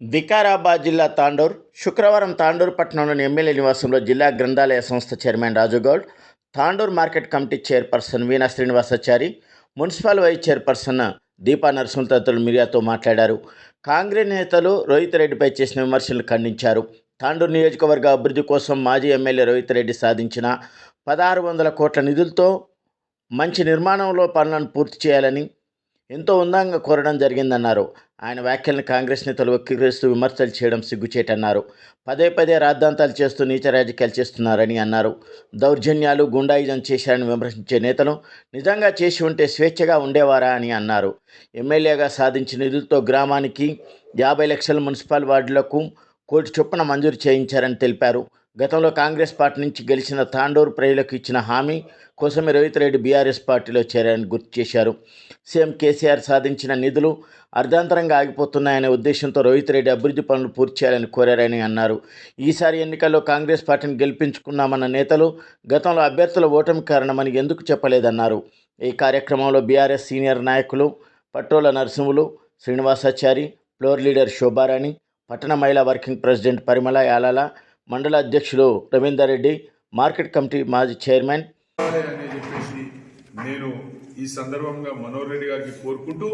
వికారాబాద్ జిల్లా తాండూర్ శుక్రవారం తాండూర్ పట్టణంలోని ఎమ్మెల్యే నివాసంలో జిల్లా గ్రంథాలయ సంస్థ chairman Rajugoud Tandur market committee chairperson Veena Srinivasachari municipal vice chairperson Deepa Narasimha తదితరులు మీడియాతో మాట్లాడారు. కాంగ్రెస్ నేతలు రోహిత్ రెడ్డిపై చేసిన విమర్శలు ఖండించారు. తాండూరు నియోజకవర్గ అభివృద్ధి కోసం మాజీ ఎమ్మెల్యే రోహిత్ రెడ్డి సాధించిన పదహారు వందల కోట్ల నిధులతో మంచి నిర్మాణంలో పనులను పూర్తి చేయాలని ఎంతో ఉందంగా కోరడం జరిగిందన్నారు. ఆయన వ్యాఖ్యలను కాంగ్రెస్ నేతలు వక్రీకరిస్తూ విమర్శలు చేయడం సిగ్గుచేటన్నారు. పదే పదే రాద్ధాంతాలు చేస్తూ నీచ రాజకీయాలు చేస్తున్నారని అన్నారు. దౌర్జన్యాలు గుండాయిజం చేశారని విమర్శించే నేతలు నిజంగా చేసి ఉంటే స్వేచ్ఛగా ఉండేవారా అని అన్నారు. ఎమ్మెల్యేగా సాధించిన నిధులతో గ్రామానికి యాభై లక్షల మున్సిపల్ వార్డులకు కోటి చొప్పున మంజూరు చేయించారని తెలిపారు. గతంలో కాంగ్రెస్ పార్టీ నుంచి గెలిచిన తాండూరు ప్రజలకు ఇచ్చిన హామీ కోసమే రోహిత్ రెడ్డి బీఆర్ఎస్ పార్టీలో చేరారని గుర్తు చేశారు. సీఎం కేసీఆర్ సాధించిన నిధులు అర్ధాంతరంగా ఆగిపోతున్నాయనే ఉద్దేశంతో రోహిత్ రెడ్డి అభివృద్ధి పనులు పూర్తి చేయాలని కోరారని అన్నారు. ఈసారి ఎన్నికల్లో కాంగ్రెస్ పార్టీని గెలిపించుకున్నామన్న నేతలు గతంలో అభ్యర్థుల ఓటమి కారణమని ఎందుకు చెప్పలేదన్నారు. ఈ కార్యక్రమంలో బీఆర్ఎస్ సీనియర్ నాయకులు పట్టోల నరసింహులు శ్రీనివాసాచారి ఫ్లోర్ లీడర్ శోభారాణి పట్టణ మహిళా వర్కింగ్ ప్రెసిడెంట్ పరిమళ యాలాల మండల అధ్యక్షుడు రవీందర్ రెడ్డి మార్కెట్ కమిటీ మాజీ చైర్మన్. చెప్పేసి నేను ఈ సందర్భంగా మనోహర్ రెడ్డి గారికి కోరుకుంటూ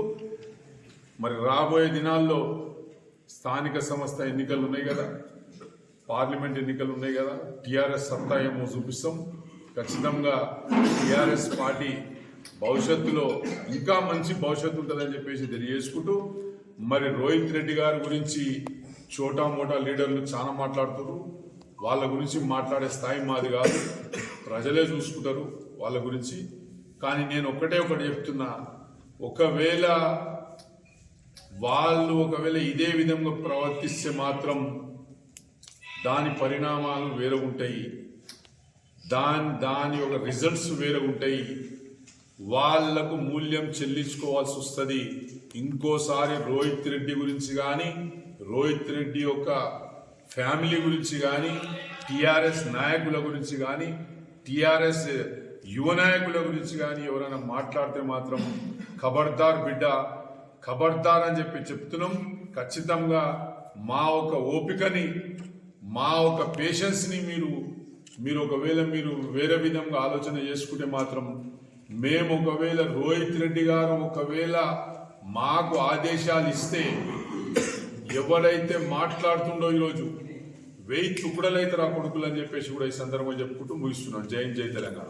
మరి రాబోయే దినాల్లో స్థానిక సంస్థ ఎన్నికలు ఉన్నాయి కదా పార్లమెంట్ ఎన్నికలు ఉన్నాయి కదా టీఆర్ఎస్ సత్తా ఏమో చూపిస్తాం. ఖచ్చితంగా టీఆర్ఎస్ పార్టీ భవిష్యత్తులో ఇంకా మంచి భవిష్యత్తు ఉంటుందని చెప్పేసి తెలియజేసుకుంటూ మరి రోహిత్ రెడ్డి గారి గురించి చోటా మోటా లీడర్లు చాలా మాట్లాడుతారు వాళ్ళ గురించి మాట్లాడే స్థాయి మాది కాదు. ప్రజలే చూసుకుంటారు వాళ్ళ గురించి. కానీ నేను ఒకటే ఒకటి చెప్తున్నా. ఒకవేళ వాళ్ళు ఒకవేళ ఇదే విధంగా ప్రవర్తిస్తే మాత్రం దాని పరిణామాలు వేరే ఉంటాయి. దాని దాని యొక్క రిజల్ట్స్ వేరే ఉంటాయి. వాళ్ళకు మూల్యం చెల్లించుకోవాల్సి వస్తుంది. ఇంకోసారి రోహిత్ రెడ్డి గురించి కానీ రోహిత్ రెడ్డి యొక్క ఫ్యామిలీ గురించి కానీ టీఆర్ఎస్ నాయకుల గురించి కానీ టీఆర్ఎస్ యువ నాయకుల గురించి కానీ ఎవరైనా మాట్లాడితే మాత్రం ఖబర్దార్ బిడ్డ ఖబర్దార్ అని చెప్పి చెప్తున్నాం. ఖచ్చితంగా మా ఒక ఓపికని మా ఒక పేషెన్స్ని మీరు మీరు ఒకవేళ మీరు వేరే విధంగా ఆలోచన చేసుకుంటే మాత్రం మేము ఒకవేళ రోహిత్ రెడ్డి గారు ఒకవేళ మాకు ఆదేశాలు ఇస్తే ఎవరైతే మాట్లాడుతుండో ఈరోజు వెయ్యి చుక్కడలైతే రా కొడుకులు అని చెప్పేసి కూడా ఈ సందర్భంగా చెప్పుకుంటూ ముగిస్తున్నాను. జై జై తెలంగాణ.